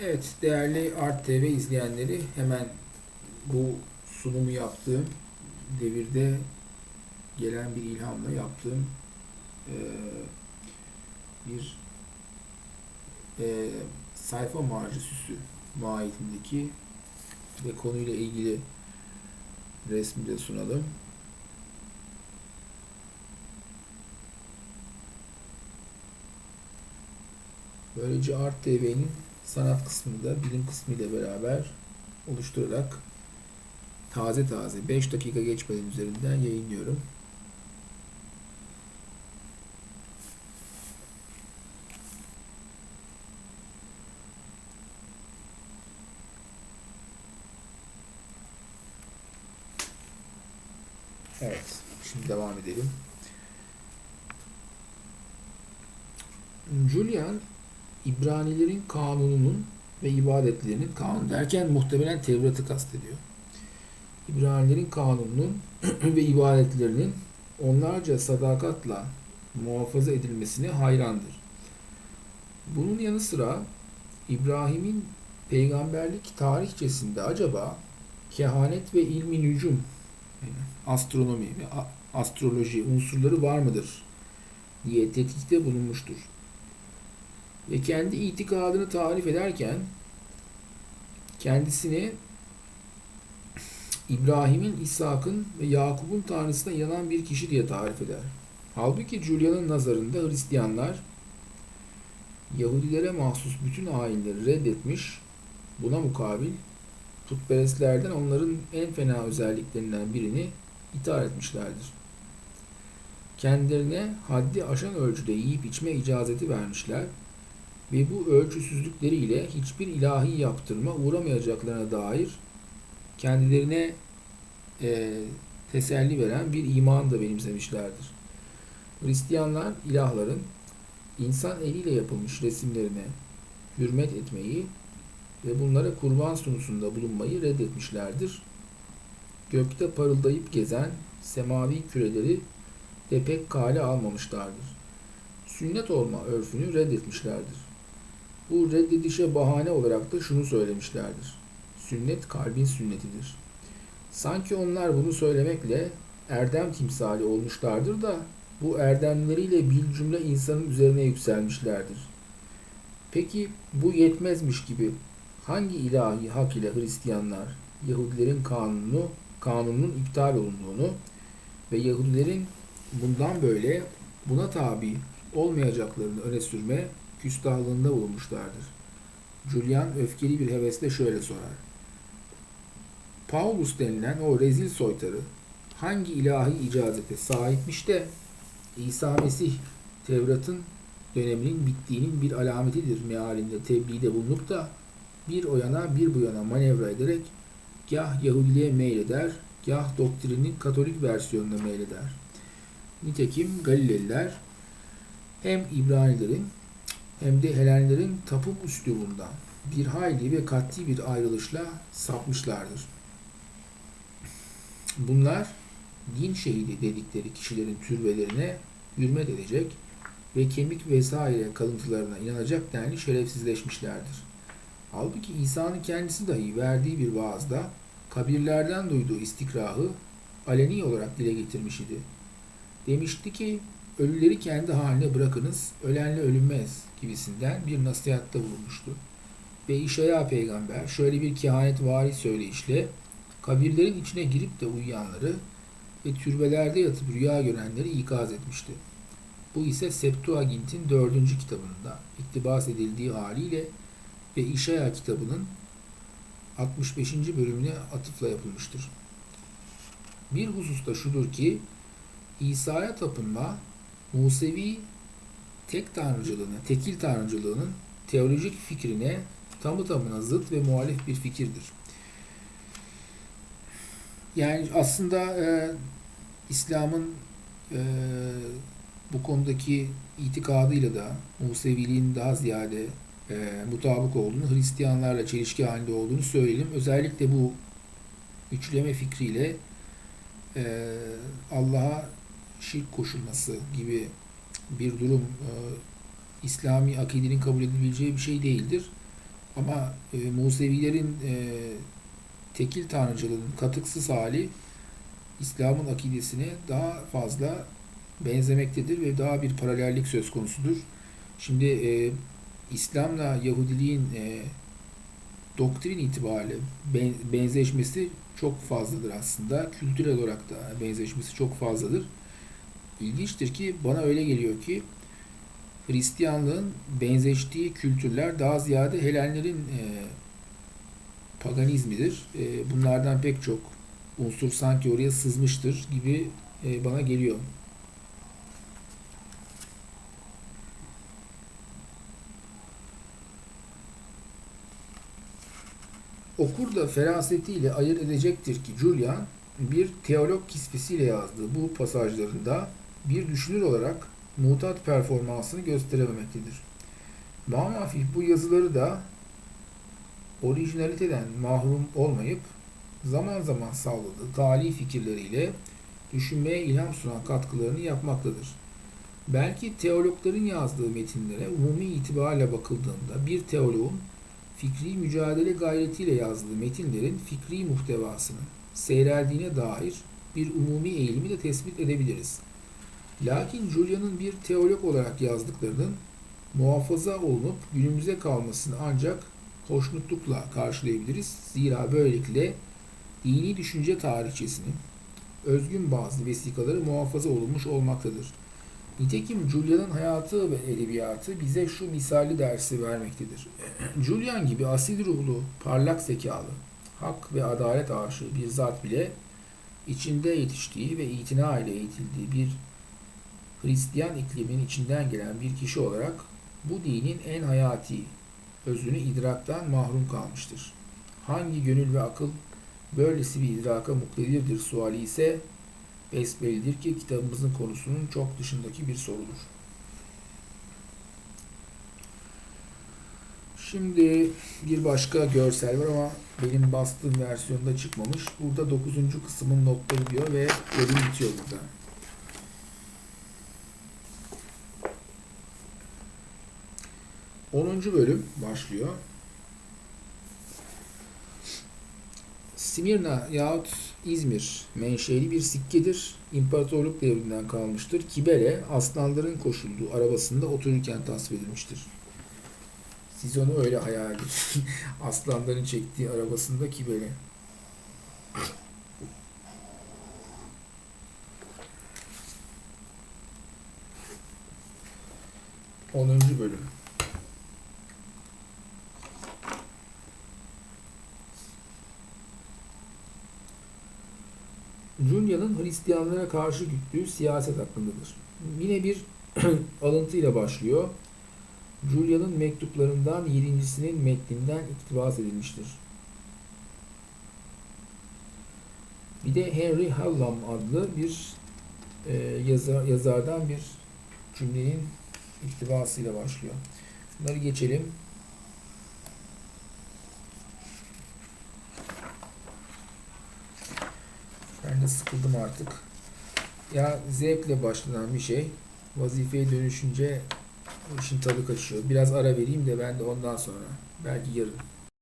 Evet değerli Art TV izleyenleri hemen bu sunumu yaptığım devirde gelen bir ilhamla yaptığım eee, bir eee, sayfa marjı süsü mahiyetindeki ve konuyla ilgili resmi de sunalım. Böylece Art TV'nin sanat kısmını da bilim kısmı ile beraber oluşturarak taze taze 5 dakika geçmeden üzerinden yayınlıyorum. Evet, şimdi devam edelim. Julian İbranilerin kanununun ve ibadetlerinin kanun derken muhtemelen Tevrat'ı kastediyor. İbranilerin kanununun ve ibadetlerinin onlarca sadakatla muhafaza edilmesine hayrandır. Bunun yanı sıra İbrahim'in peygamberlik tarihçesinde acaba kehanet ve ilmi nücum yani astronomi ve astroloji unsurları var mıdır diye tetkikte bulunmuştur ve kendi itikadını tarif ederken kendisini İbrahim'in, İshak'ın ve Yakup'un tanrısına inanan bir kişi diye tarif eder. Halbuki Julian'ın nazarında Hristiyanlar Yahudilere mahsus bütün ayinleri reddetmiş, buna mukabil putperestlerden onların en fena özelliklerinden birini ithal etmişlerdir. Kendilerine haddi aşan ölçüde yiyip içme icazeti vermişler ve bu ölçüsüzlükleriyle hiçbir ilahi yaptırma uğramayacaklarına dair kendilerine e, teselli veren bir iman da benimsemişlerdir. Hristiyanlar ilahların insan eliyle yapılmış resimlerine hürmet etmeyi ve bunlara kurban sunusunda bulunmayı reddetmişlerdir. Gökte parıldayıp gezen semavi küreleri de pek kale almamışlardır. Sünnet olma örfünü reddetmişlerdir. Bu reddedişe bahane olarak da şunu söylemişlerdir. Sünnet kalbin sünnetidir. Sanki onlar bunu söylemekle erdem timsali olmuşlardır da bu erdemleriyle bir cümle insanın üzerine yükselmişlerdir. Peki bu yetmezmiş gibi hangi ilahi hak ile Hristiyanlar Yahudilerin kanunu, kanunun iptal olunduğunu ve Yahudilerin bundan böyle buna tabi olmayacaklarını öne sürme küstahlığında bulunmuşlardır. Julian öfkeli bir hevesle şöyle sorar. Paulus denilen o rezil soytarı hangi ilahi icazete sahipmiş de İsa Mesih Tevrat'ın döneminin bittiğinin bir alametidir mealinde tebliğde bulunup da bir o yana bir bu yana manevra ederek gah Yahudiliğe meyleder, gah doktrinin Katolik versiyonuna meyleder. Nitekim Galileliler hem İbranilerin hem de Helenlerin tapım üslubundan bir hayli ve katli bir ayrılışla sapmışlardır. Bunlar din şehidi dedikleri kişilerin türbelerine hürmet edecek ve kemik vesaire kalıntılarına inanacak denli şerefsizleşmişlerdir. Halbuki İsa'nın kendisi dahi verdiği bir vaazda kabirlerden duyduğu istikrahı aleni olarak dile getirmiş idi. Demişti ki ölüleri kendi haline bırakınız, ölenle ölünmez gibisinden bir nasihatta bulunmuştu. Ve İşaya peygamber şöyle bir kehanet vari söyleyişle kabirlerin içine girip de uyuyanları ve türbelerde yatıp rüya görenleri ikaz etmişti. Bu ise Septuagint'in dördüncü kitabında iktibas edildiği haliyle ve İşaya kitabının 65. bölümüne atıfla yapılmıştır. Bir husus da şudur ki İsa'ya tapınma Musevi tek tanrıcılığına, tekil tanrıcılığının teolojik fikrine tamı tamına zıt ve muhalif bir fikirdir. Yani aslında e, İslam'ın e, bu konudaki itikadıyla da Museviliğin daha ziyade e, mutabık olduğunu, Hristiyanlarla çelişki halinde olduğunu söyleyelim. Özellikle bu üçleme fikriyle e, Allah'a şirk koşulması gibi bir durum e, İslami akidenin kabul edilebileceği bir şey değildir. Ama e, Musevilerin e, tekil tanrıcılığının katıksız hali İslam'ın akidesine daha fazla benzemektedir ve daha bir paralellik söz konusudur. Şimdi e, İslam'la Yahudiliğin e, doktrin itibariyle ben, benzeşmesi çok fazladır aslında. Kültürel olarak da benzeşmesi çok fazladır. İlginçtir ki bana öyle geliyor ki Hristiyanlığın benzeştiği kültürler daha ziyade Helenlerin e, paganizmidir. E, bunlardan pek çok unsur sanki oraya sızmıştır gibi e, bana geliyor. Okur da ferasetiyle ayırt edecektir ki Julian bir teolog kisvesiyle yazdığı bu pasajlarında bir düşünür olarak mutat performansını gösterememektedir. Mamafih bu yazıları da orijinaliteden mahrum olmayıp zaman zaman sağladığı tali fikirleriyle düşünmeye ilham sunan katkılarını yapmaktadır. Belki teologların yazdığı metinlere umumi itibarla bakıldığında bir teoloğun fikri mücadele gayretiyle yazdığı metinlerin fikri muhtevasını seyreldiğine dair bir umumi eğilimi de tespit edebiliriz. Lakin Julian'ın bir teolog olarak yazdıklarının muhafaza olunup günümüze kalmasını ancak hoşnutlukla karşılayabiliriz. Zira böylelikle dini düşünce tarihçesinin özgün bazı vesikaları muhafaza olunmuş olmaktadır. Nitekim Julian'ın hayatı ve edebiyatı bize şu misali dersi vermektedir. Julian gibi asil ruhlu, parlak zekalı, hak ve adalet aşığı bir zat bile içinde yetiştiği ve itina ile eğitildiği bir Hristiyan iklimin içinden gelen bir kişi olarak bu dinin en hayati özünü idraktan mahrum kalmıştır. Hangi gönül ve akıl böylesi bir idraka muktedirdir suali ise besbellidir ki kitabımızın konusunun çok dışındaki bir sorudur. Şimdi bir başka görsel var ama benim bastığım versiyonda çıkmamış. Burada 9. kısmın notları diyor ve bölüm bitiyor burada. 10. bölüm başlıyor. Simirna yahut İzmir menşeli bir sikkedir. İmparatorluk devrinden kalmıştır. Kibele aslanların koşulduğu arabasında otururken tasvir edilmiştir. Siz onu öyle hayal edin. Aslanların çektiği arabasında Kibele. Onuncu bölüm. Julia'nın Hristiyanlara karşı güttüğü siyaset hakkındadır. Yine bir alıntıyla başlıyor. Julia'nın mektuplarından yedincisinin metninden iktibas edilmiştir. Bir de Henry Hallam adlı bir e, yazar, yazardan bir cümlenin iktibasıyla başlıyor. Bunları geçelim. Ben de sıkıldım artık. Ya zevkle başlanan bir şey. Vazifeye dönüşünce işin tadı kaçıyor. Biraz ara vereyim de ben de ondan sonra. Belki yarın.